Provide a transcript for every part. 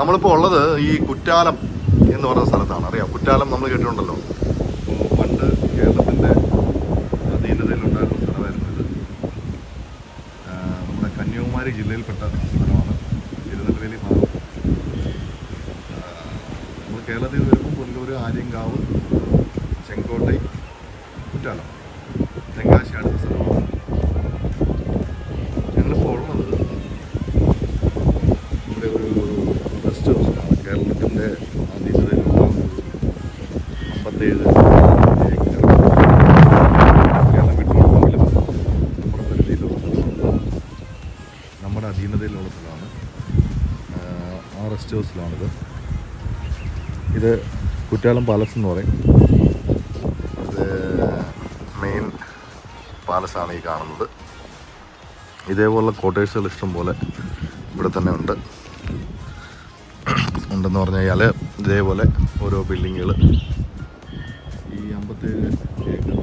നമ്മളിപ്പോൾ ഉള്ളത് ഈ കുറ്റാലം എന്ന് പറയുന്ന സ്ഥലത്താണ്. അറിയാം കുറ്റാലം നമ്മൾ കേട്ടിട്ടുണ്ടല്ലോ. പണ്ട് കേരളത്തിന്റെ അധീനതയിലുണ്ടായിരുന്ന സ്ഥലമായിരുന്നു ഇത്. നമ്മുടെ കന്യാകുമാരി ജില്ലയിൽപ്പെട്ട സ്ഥലമാണ് തിരുനെൽവേലി ഭാഗം. നമ്മൾ കേരളത്തിൽ വരുമ്പോൾ പുല്ലൂർ ആര്യങ്കാവ് ചെങ്കോട്ടൈ കേരളത്തിന്റെ അധീനതയിലുള്ള അമ്പത്തേഴ് ഏക്കർ കേരളം വിട്ടുകൊടുത്തെങ്കിലും നമ്മുടെ പരിധിയിലുള്ള സ്ഥലമാണ് നമ്മുടെ അധീനതയിലുള്ള സ്ഥലമാണ് ആ റെസ്റ്റ് ഹൗസിലാണിത് ഇത് കുറ്റാലം പാലസ് എന്ന് പറയും. ഇത് മെയിൻ പാലസാണ് ഈ കാണുന്നത്. ഇതേപോലുള്ള കോട്ടേഴ്സുകൾ ഇഷ്ടം പോലെ ഇവിടെ തന്നെ ഉണ്ട്. ഉണ്ടെന്ന് പറഞ്ഞു കഴിഞ്ഞാൽ ഇതേപോലെ ഓരോ ബിൽഡിങ്ങുകൾ ഈ അമ്പത്തേഴ് ഏക്കർ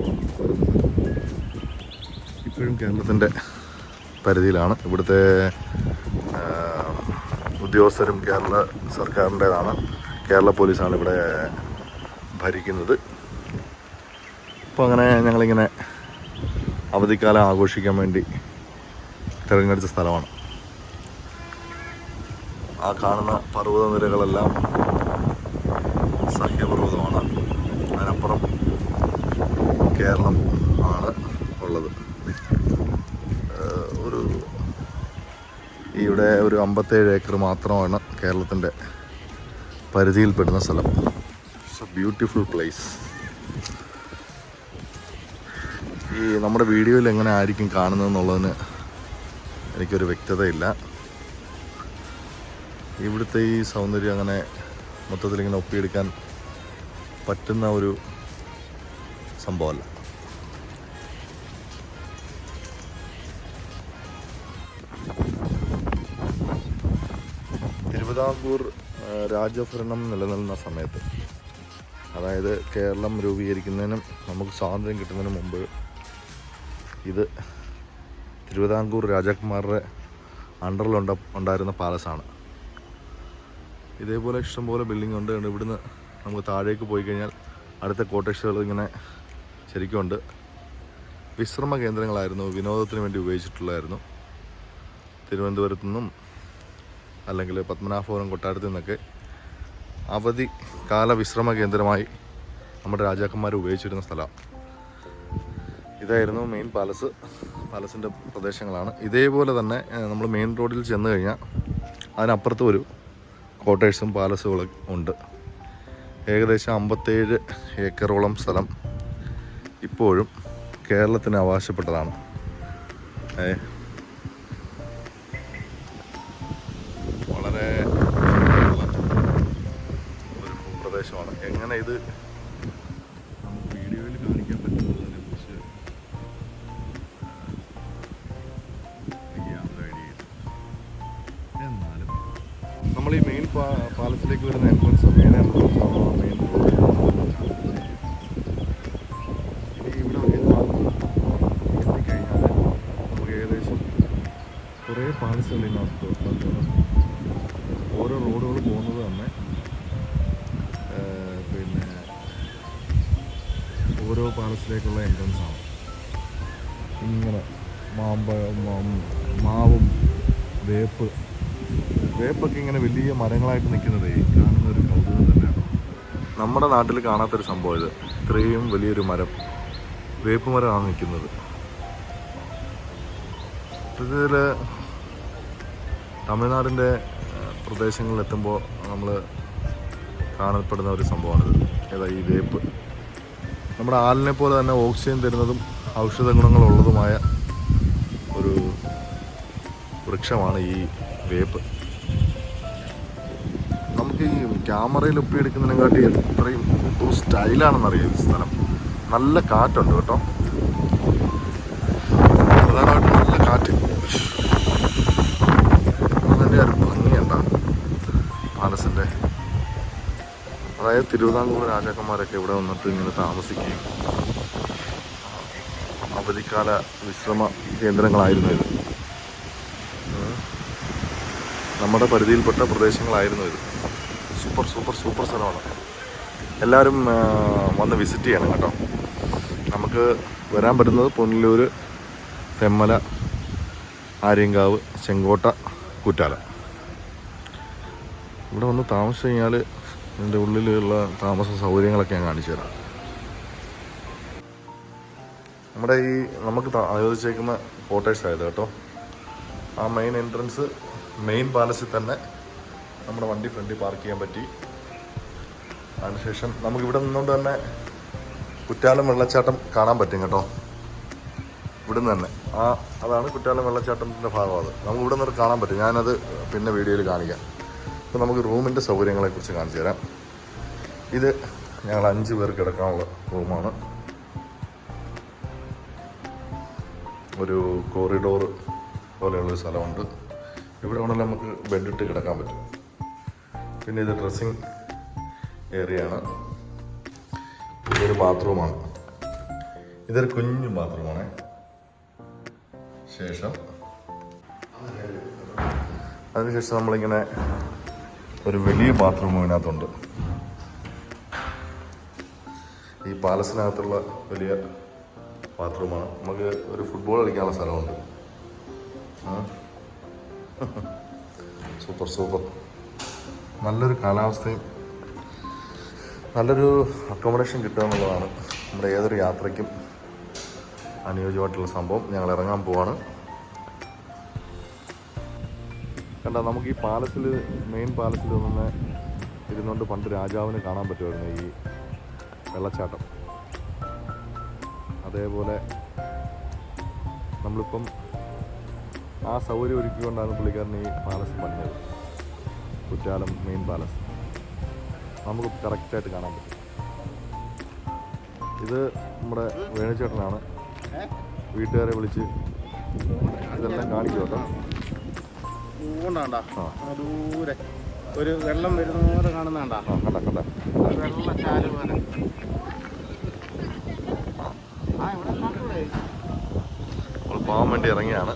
ഇപ്പോഴും കേരളത്തിന്റെ പരിധിയിലാണ്. ഇവിടുത്തെ ഉദ്യോഗസ്ഥരും കേരള സർക്കാരിന്റേതാണ് കേരള പോലീസാണ് ഇവിടെ ഭരിക്കുന്നത്. അപ്പോൾ അങ്ങനെ ഞങ്ങളിങ്ങനെ അവധിക്കാലം ആഘോഷിക്കാൻ വേണ്ടി തിരഞ്ഞെടുത്ത സ്ഥലമാണ്. ആ കാണുന്ന പർവത നിരകളെല്ലാം സഹ്യപർവതമാണ് അതിനപ്പുറം കേരളം ആണ് ഉള്ളത്. ഒരു ഇവിടെ ഒരു അമ്പത്തേഴ് ഏക്കർ മാത്രമാണ് കേരളത്തിന്റെ പരിധിയിൽപ്പെടുന്ന സ്ഥലം. ഇറ്റ്സ് എ ബ്യൂട്ടിഫുൾ പ്ലേസ് ഈ നമ്മുടെ വീഡിയോയിൽ എങ്ങനെ ആയിരിക്കും കാണുന്നതെന്നുള്ളതിന് എനിക്കൊരു വ്യക്തതയില്ല. ഇവിടുത്തെ ഈ സൗന്ദര്യം അങ്ങനെ മൊത്തത്തിൽ ഇങ്ങനെ ഒപ്പിയെടുക്കാൻ പറ്റുന്ന ഒരു സംഭവമല്ല. തിരുവിതാംകൂർ രാജഭരണം നിലനിൽന്ന സമയത്ത് അതായത് കേരളം രൂപീകരിക്കുന്നതിനും നമുക്ക് സ്വാതന്ത്ര്യം കിട്ടുന്നതിന് മുമ്പ് ഇത് തിരുവിതാംകൂർ രാജാക്കന്മാരുടെ അണ്ടറിലുണ്ട ഉണ്ടായിരുന്ന പാലസാണ്. ഇതേപോലെ ഇഷ്ടംപോലെ ബിൽഡിംഗ് ഉണ്ട്. ഇവിടുന്ന് നമുക്ക് താഴേക്ക് പോയി കഴിഞ്ഞാൽ അടുത്ത കോട്ടേഴ്സുകൾ ഇങ്ങനെ ശരിക്കും ഉണ്ട്. വിശ്രമ കേന്ദ്രങ്ങളായിരുന്നു. വിനോദത്തിന് വേണ്ടി ഉപയോഗിച്ചിട്ടുള്ളതായിരുന്നു. തിരുവനന്തപുരത്തു നിന്നും അല്ലെങ്കിൽ പത്മനാഭപുരം കൊട്ടാരത്തിൽ നിന്നൊക്കെ അവധി കാല വിശ്രമ കേന്ദ്രമായി നമ്മുടെ രാജാക്കന്മാർ ഉപയോഗിച്ചിരുന്ന സ്ഥലമാണ് ഇതായിരുന്നു മെയിൻ പാലസ് പാലസിന്റെ പ്രദേശങ്ങളാണ്. ഇതേപോലെ തന്നെ നമ്മൾ മെയിൻ റോഡിൽ ചെന്ന് കഴിഞ്ഞാൽ അതിനപ്പുറത്തും ഒരു കോട്ടേഴ്സും പാലസുകളും ഉണ്ട്. ഏകദേശം അമ്പത്തേഴ് ഏക്കറോളം സ്ഥലം ഇപ്പോഴും കേരളത്തിന് അവകാശപ്പെട്ടതാണ്. വളരെ ഒരു ഭൂപ്രദേശമാണ്. എങ്ങനെ ഇത് വരുന്ന എൻട്രൻസ് മെയിൻ എൻട്രൻസ് ആണ് മെയിൻ ഇനി ഇവിടെ എത്തിക്കഴിഞ്ഞാൽ നമുക്ക് ഏകദേശം കുറേ പാലസുകൾ ഇതിനകത്ത് ഓരോ റോഡുകൾ പോകുന്നത് തന്നെ പിന്നെ ഓരോ പാലസിലേക്കുള്ള എൻട്രൻസ് ആണ്. ഇങ്ങനെ മാമ്പ മാവും വേപ്പ് വേപ്പൊക്കെ ഇങ്ങനെ വലിയ മരങ്ങളായിട്ട് നിൽക്കുന്നതേ കാണുന്ന ഒരു കൗതുകം തന്നെയാണ്. നമ്മുടെ നാട്ടിൽ കാണാത്തൊരു സംഭവം ഇത്. ഇത്രയും വലിയൊരു മരം വേപ്പ് മരമാണ് നിൽക്കുന്നത്. ഇതിൽ തമിഴ്നാടിന്റെ പ്രദേശങ്ങളിലെത്തുമ്പോൾ നമ്മൾ കാണപ്പെടുന്ന ഒരു സംഭവമാണിത്. ഏതാ ഈ വേപ്പ്? നമ്മുടെ ആലിനെ പോലെ തന്നെ ഓക്സിജൻ തരുന്നതും ഔഷധ ഗുണങ്ങളുള്ളതുമായ ഒരു വൃക്ഷമാണ് ഈ വേപ്പ്. നമുക്ക് ഈ ക്യാമറയിൽ ഒപ്പിയെടുക്കുന്നതിനെക്കാട്ടി എത്രയും ഒരു സ്റ്റൈലാണെന്നറിയാം ഈ സ്ഥലം. നല്ല കാറ്റുണ്ട് കേട്ടോ. പ്രധാനമായിട്ടും നല്ല കാറ്റ്. അതിന്റെ ഒരു ഭംഗിയുണ്ട പാലസിന്റെ. അതായത് തിരുവിതാംകൂർ രാജാക്കന്മാരൊക്കെ ഇവിടെ വന്നിട്ട് ഇങ്ങനെ താമസിക്കുകയും അവധിക്കാല വിശ്രമ കേന്ദ്രങ്ങളായിരുന്നു ഇത്. നമ്മുടെ പരിധിയിൽപ്പെട്ട പ്രദേശങ്ങളായിരുന്നു ഇത്. സൂപ്പർ സൂപ്പർ സൂപ്പർ സ്ഥലമാണ്. എല്ലാവരും വന്ന് വിസിറ്റ് ചെയ്യണം കേട്ടോ. നമുക്ക് വരാൻ പറ്റുന്നത് പുനലൂർ തെമ്മല ആര്യങ്കാവ് ചെങ്കോട്ട കുറ്റാലം. ഇവിടെ വന്ന് താമസിച്ച് കഴിഞ്ഞാൽ ഇതിന്റെ ഉള്ളിലുള്ള താമസ സൗകര്യങ്ങളൊക്കെ ഞാൻ കാണിച്ചു തരാം. നമ്മുടെ ഈ നമുക്ക് ക്വാർട്ടേഴ്സ് ആയത് കേട്ടോ. ആ മെയിൻ എൻട്രൻസ് മെയിൻ പാലസിൽ തന്നെ നമ്മുടെ വണ്ടി ഫ്രണ്ടിൽ പാർക്ക് ചെയ്യാൻ പറ്റി. അതിനുശേഷം നമുക്ക് ഇവിടെ നിന്നുകൊണ്ട് തന്നെ കുറ്റാലം വെള്ളച്ചാട്ടം കാണാൻ പറ്റും കേട്ടോ. ഇവിടുന്ന് തന്നെ. ആ അതാണ് കുറ്റാലം വെള്ളച്ചാട്ടത്തിന്റെ ഭാഗം അത്. നമുക്ക് ഇവിടെ നിന്ന് കാണാൻ പറ്റും. ഞാനത് പിന്നെ വീഡിയോയിൽ കാണിക്കാം. അപ്പോൾ നമുക്ക് റൂമിന്റെ സൗകര്യങ്ങളെക്കുറിച്ച് കാണിച്ചു തരാം. ഇത് ഞങ്ങൾ അഞ്ച് പേർ കിടക്കാനുള്ള റൂമാണ്. ഒരു കോറിഡോർ പോലെയുള്ളൊരു സ്ഥലമുണ്ട്. ഇവിടെ വേണമെങ്കിൽ നമുക്ക് ബെഡിട്ട് കിടക്കാൻ പറ്റും. പിന്നെ ഇത് ഡ്രസ്സിങ് ഏരിയ ആണ്. ഇതൊരു ബാത്റൂമാണ് ഇതൊരു കുഞ്ഞു ബാത്റൂമാണ് ശേഷം അതിനുശേഷം നമ്മളിങ്ങനെ ഒരു വലിയ ബാത്റൂം ഇതിനകത്തുണ്ട്. ഈ പാലസിനകത്തുള്ള വലിയ ബാത്റൂമാണ് നമുക്ക് ഒരു ഫുട്ബോൾ കളിക്കാനുള്ള സ്ഥലമുണ്ട്. സൂപ്പർ സൂപ്പർ നല്ലൊരു കാലാവസ്ഥയും നല്ലൊരു അക്കോമഡേഷൻ കിട്ടുക എന്നുള്ളതാണ് നമ്മുടെ ഏതൊരു യാത്രയ്ക്കും അനുയോജ്യമായിട്ടുള്ള സംഭവം. ഞങ്ങൾ ഇറങ്ങാൻ പോവാണ്. കണ്ട നമുക്ക് ഈ പാലസിൽ മെയിൻ പാലസിൽ നിന്ന് ഇരുന്നുകൊണ്ട് പണ്ട് രാജാവിന് കാണാൻ പറ്റുമായിരുന്നു ഈ വെള്ളച്ചാട്ടം. അതേപോലെ നമ്മളിപ്പം ആ സൗകര്യം ഒരുക്കിക്കൊണ്ടാണ് പുള്ളിക്കാരൻ ഈ പാലസ് പണിഞ്ഞത്. കുറ്റാലം മെയിൻ പാലസ് നമുക്ക് കറക്റ്റായിട്ട് കാണാൻ പറ്റും. ഇത് നമ്മുടെ വേണുചേട്ടനാണ്. വീട്ടുകാരെ വിളിച്ച് ഇതെല്ലാം കാണിക്കും കേട്ടോ. ദൂരെ. ഒരു വെള്ളം വരുന്ന പോലെ കാണുന്നതാണ്ടാ? ആ കണ്ട കണ്ട. വെള്ളം പോലെ. ഇവിടെ കണ്ടൂടെ? നമ്മൾ പോകാൻ വേണ്ടി ഇറങ്ങിയാണ്.